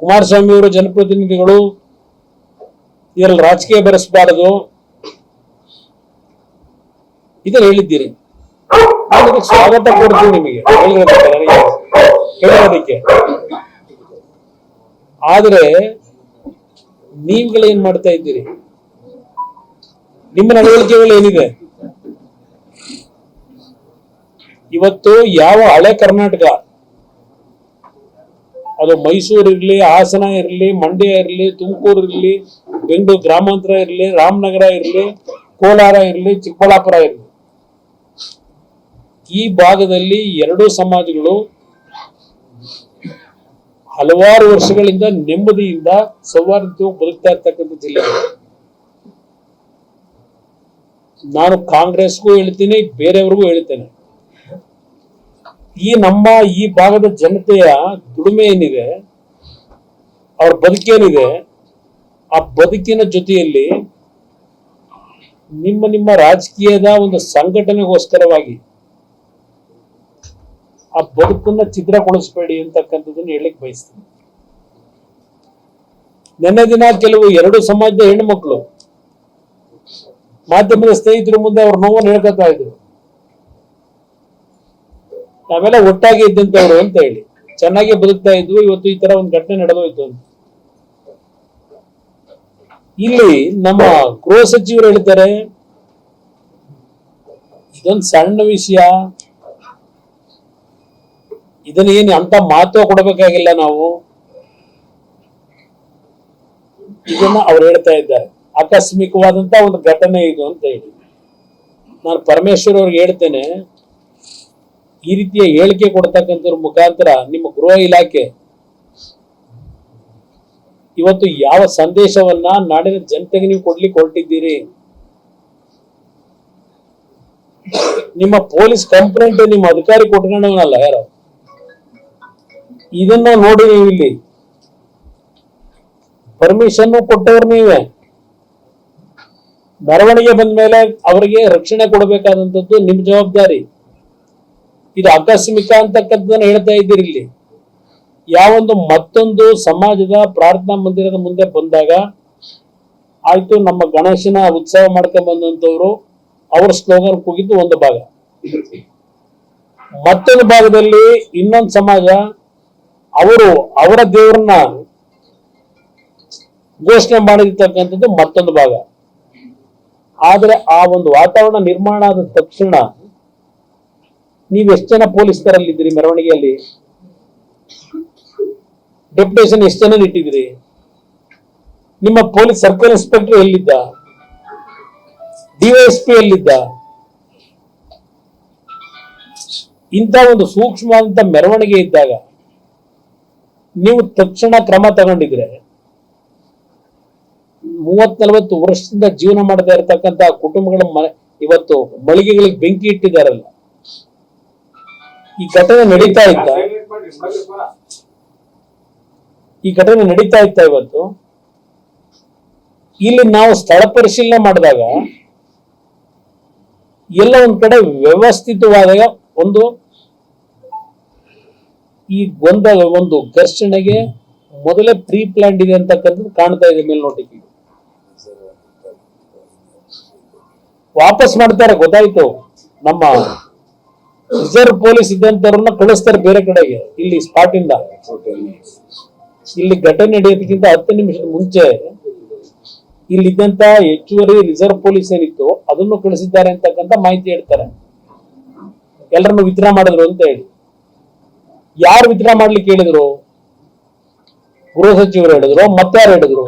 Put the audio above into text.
ಕುಮಾರಸ್ವಾಮಿ ಅವರು ಜನಪ್ರತಿನಿಧಿಗಳು ಇದರಲ್ಲಿ ರಾಜಕೀಯ ಬೆರೆಸಬಾರದು. ಇದನ್ನು ಹೇಳಿದ್ದೀರಿ. ಸ್ವಾಗತ ಕೊಡ್ತೀನಿ ನಿಮಗೆ. ಹೇಳೋದಕ್ಕೆ. ಆದ್ರೆ ನೀವುಗಳೇನ್ ಮಾಡ್ತಾ ಇದ್ದೀರಿ? ನಿಮ್ಮ ನಡವಳಿಕೆಗಳು ಏನಿದೆ? ಇವತ್ತು ಯಾವ ಹಳೆ ಕರ್ನಾಟಕ ಅದು ಮೈಸೂರು ಇರಲಿ, ಹಾಸನ ಇರಲಿ, ಮಂಡ್ಯ ಇರಲಿ, ತುಮಕೂರು ಇರಲಿ, ಬೆಂಗಳೂರು ಗ್ರಾಮಾಂತರ ಇರಲಿ, ರಾಮನಗರ ಇರಲಿ, ಕೋಲಾರ ಇರಲಿ, ಚಿಕ್ಕಬಳ್ಳಾಪುರ ಇರಲಿ. ಈ ಭಾಗದಲ್ಲಿ ಎರಡೂ ಸಮಾಜಗಳು ಹಲವಾರು ವರ್ಷಗಳಿಂದ ನೆಮ್ಮದಿಯಿಂದ ಸೌಹಾರ್ದ ಬದುಕ್ತಾ ಇರ್ತಕ್ಕಂಥ ಜಿಲ್ಲೆ ನಾನು ಕಾಂಗ್ರೆಸ್ಗೂ ಹೇಳ್ತೀನಿ, ಬೇರೆಯವ್ರಿಗೂ ಹೇಳ್ತೇನೆ. ಈ ನಮ್ಮ ಈ ಭಾಗದ ಜನತೆಯ ದುಡಿಮೆ ಏನಿದೆ, ಅವ್ರ ಬದುಕೇನಿದೆ ಆ ಬದುಕಿನ ಜೊತೆಯಲ್ಲಿ ನಿಮ್ಮ ನಿಮ್ಮ ರಾಜಕೀಯದ ಒಂದು ಸಂಘಟನೆಗೋಸ್ಕರವಾಗಿ ಆ ಬದುಕನ್ನ ಛಿದ್ರಗೊಳಿಸಬೇಡಿ ಅಂತಕ್ಕಂಥದ್ದನ್ನ ಹೇಳಲಿಕ್ಕೆ ಬಯಸ್ತೀನಿ. ನೆನ್ನೆ ದಿನ ಕೆಲವು ಎರಡು ಸಮಾಜದ ಹೆಣ್ಣುಮಕ್ಕಳು ಮಾಧ್ಯಮದ ಸ್ನೇಹಿತರ ಮುಂದೆ ಅವ್ರ ನೋವನ್ನು ಹೇಳ್ಕೊತಾ ಇದ್ರು. ನಾವೆಲ್ಲ ಒಟ್ಟಾಗಿ ಇದ್ದಂತವ್ರು ಅಂತ ಹೇಳಿ. ಚೆನ್ನಾಗಿ ಬದುಕ್ತಾ ಇದ್ವು, ಇವತ್ತು ಈ ತರ ಒಂದು ಘಟನೆ ನಡೆದೋಯ್ತು ಅಂತ. ಇಲ್ಲಿ ನಮ್ಮ ಗೃಹ ಸಚಿವರು ಹೇಳ್ತಾರೆ, ಇದೊಂದು ಸಣ್ಣ ವಿಷಯ. ಇದನ್ನ ಏನು ಅಂತ ಮಹತ್ವ ಕೊಡಬೇಕಾಗಿಲ್ಲ ನಾವು. ಇದನ್ನ ಅವ್ರು ಹೇಳ್ತಾ ಇದ್ದಾರೆ. ಆಕಸ್ಮಿಕವಾದಂತ ಒಂದು ಘಟನೆ ಇದು ಅಂತ ಹೇಳಿ. ನಾನು ಪರಮೇಶ್ವರ್ ಅವ್ರಿಗೆ ಹೇಳ್ತೇನೆ ಈ ರೀತಿಯ ಹೇಳಿಕೆ ಕೊಡ್ತಕ್ಕಂಥವ್ರ ಮುಖಾಂತರ ನಿಮ್ಮ ಗೃಹ ಇಲಾಖೆ ಇವತ್ತು ಯಾವ ಸಂದೇಶವನ್ನ ನಾಡಿನ ಜನತೆಗೆ ನೀವು ಕೊಡ್ಲಿಕ್ಕೆ ಹೊರಟಿದ್ದೀರಿ ನಿಮ್ಮ ಪೊಲೀಸ್ ಕಂಪ್ಲೇಂಟ್ ನಿಮ್ಮ ಅಧಿಕಾರಿ ಕೊಟ್ಕೊಂಡವನಲ್ಲ ಯಾರೋ? ಇದನ್ನ ನೋಡಿ ನೀವು ಇಲ್ಲಿ. ಪರ್ಮಿಷನ್ ಕೊಟ್ಟವ್ರು ನೀವೇ. ಮೆರವಣಿಗೆ ಬಂದ ಮೇಲೆ ಅವರಿಗೆ ರಕ್ಷಣೆ ಕೊಡಬೇಕಾದಂತದ್ದು ನಿಮ್ ಜವಾಬ್ದಾರಿ. ಇದು ಆಕಸ್ಮಿಕ ಅಂತಕ್ಕಂಥದ್ದನ್ನ ಹೇಳ್ತಾ ಇದ್ದೀರಿ ಇಲ್ಲಿ. ಯಾವೊಂದು ಮತ್ತೊಂದು ಸಮಾಜದ ಪ್ರಾರ್ಥನಾ ಮಂದಿರದ ಮುಂದೆ ಬಂದಾಗ ಆಯ್ತು ನಮ್ಮ ಗಣೇಶನ ಉತ್ಸವ ಮಾಡ್ಕೊಂಡ್ ಬಂದಂತವ್ರು ಅವ್ರ ಸ್ಲೋಗನ್ ಕೂಗಿದ್ದು ಒಂದು ಭಾಗ. ಮತ್ತೊಂದು ಭಾಗದಲ್ಲಿ ಇನ್ನೊಂದು ಸಮಾಜ ಅವರು ಅವರ ದೇವರನ್ನ ಘೋಷಣೆ ಮಾಡಿರ್ತಕ್ಕಂಥದ್ದು ಮತ್ತೊಂದು ಭಾಗ. ಆದ್ರೆ ಆ ಒಂದು ವಾತಾವರಣ ನಿರ್ಮಾಣ ಆದ ತಕ್ಷಣ ನೀವ್ ಎಷ್ಟು ಜನ ಪೊಲೀಸರಲ್ಲಿದ್ದೀರಿ ಮೆರವಣಿಗೆಯಲ್ಲಿ? ಡೆಪ್ಯುಟೇಷನ್ ಎಷ್ಟು ಜನ ಇಟ್ಟಿದ್ದೀರಿ? ನಿಮ್ಮ ಪೊಲೀಸ್ ಸರ್ಕಲ್ ಇನ್ಸ್ಪೆಕ್ಟರ್ ಎಲ್ಲಿದ್ದ? ಡಿವೈಎಸ್ಪಿ ಎಲ್ಲಿದ್ದ? ಇಂಥ ಒಂದು ಸೂಕ್ಷ್ಮವಾದಂತ ಮೆರವಣಿಗೆ ಇದ್ದಾಗ ನೀವು ತಕ್ಷಣ ಕ್ರಮ ತಗೊಂಡಿದ್ರೆ ಮೂವತ್ ನಲವತ್ತು ವರ್ಷದಿಂದ ಜೀವನ ಮಾಡ್ತಾ ಇರತಕ್ಕಂತ ಕುಟುಂಬಗಳ ಮ- ಇವತ್ತು ಮಳಿಗೆಗಳಿಗೆ ಬೆಂಕಿ ಇಟ್ಟಿದ್ದಾರಲ್ಲ. ಈ ಘಟನೆ ನಡೀತಾ ಇತ್ತ ಈ ಘಟನೆ ನಡೀತಾ ಇತ್ತ ಇವತ್ತು. ಇಲ್ಲಿ ನಾವು ಸ್ಥಳ ಪರಿಶೀಲನೆ ಮಾಡಿದಾಗ ಎಲ್ಲ ಒಂದ್ ಕಡೆ ವ್ಯವಸ್ಥಿತವಾದ ಒಂದು ಈ ಗೊಂದಲ ಒಂದು ಘರ್ಷಣೆಗೆ ಮೊದಲೇ ಪ್ರೀ ಪ್ಲಾಂಟ್ ಇದೆ ಅಂತಕ್ಕಂಥದ್ದು ಕಾಣ್ತಾ ಇದೆ ಮೇಲ್ನೋಟಕ್ಕೆ. ವಾಪಸ್ ಮಾಡ್ತಾರೆ ಗೊತ್ತಾಯ್ತು. ನಮ್ಮ ರಿಸರ್ವ್ ಪೊಲೀಸ್ ಇದ್ದಂತವ್ರನ್ನ ಕಳಿಸ್ತಾರೆ ಬೇರೆ ಕಡೆಗೆ. ಇಲ್ಲಿ ಸ್ಪಾಟ್ ಇಂದ. ಇಲ್ಲಿ ಘಟನೆ ನಡೆಯೋದಕ್ಕಿಂತ ಹತ್ತು ನಿಮಿಷದ ಮುಂಚೆ ಇಲ್ಲಿದ್ದಂತ ಹೆಚ್ಚುವರಿ ರಿಸರ್ವ್ ಪೊಲೀಸ್ ಏನಿತ್ತು ಅದನ್ನು ಕಳಿಸಿದ್ದಾರೆ ಅಂತಕ್ಕಂಥ ಮಾಹಿತಿ ಹೇಳ್ತಾರೆ. ಎಲ್ಲರನ್ನು ವಿತ್ಡ್ರಾ ಮಾಡಿದ್ರು ಅಂತ ಹೇಳಿ. ಯಾರು ವಿತ್ಡ್ರಾ ಮಾಡ್ಲಿಕ್ಕೆ ಹೇಳಿದ್ರು? ಗೃಹ ಸಚಿವರು ಹೇಳಿದ್ರು, ಮತ್ತಾರು ಹೇಳಿದ್ರು?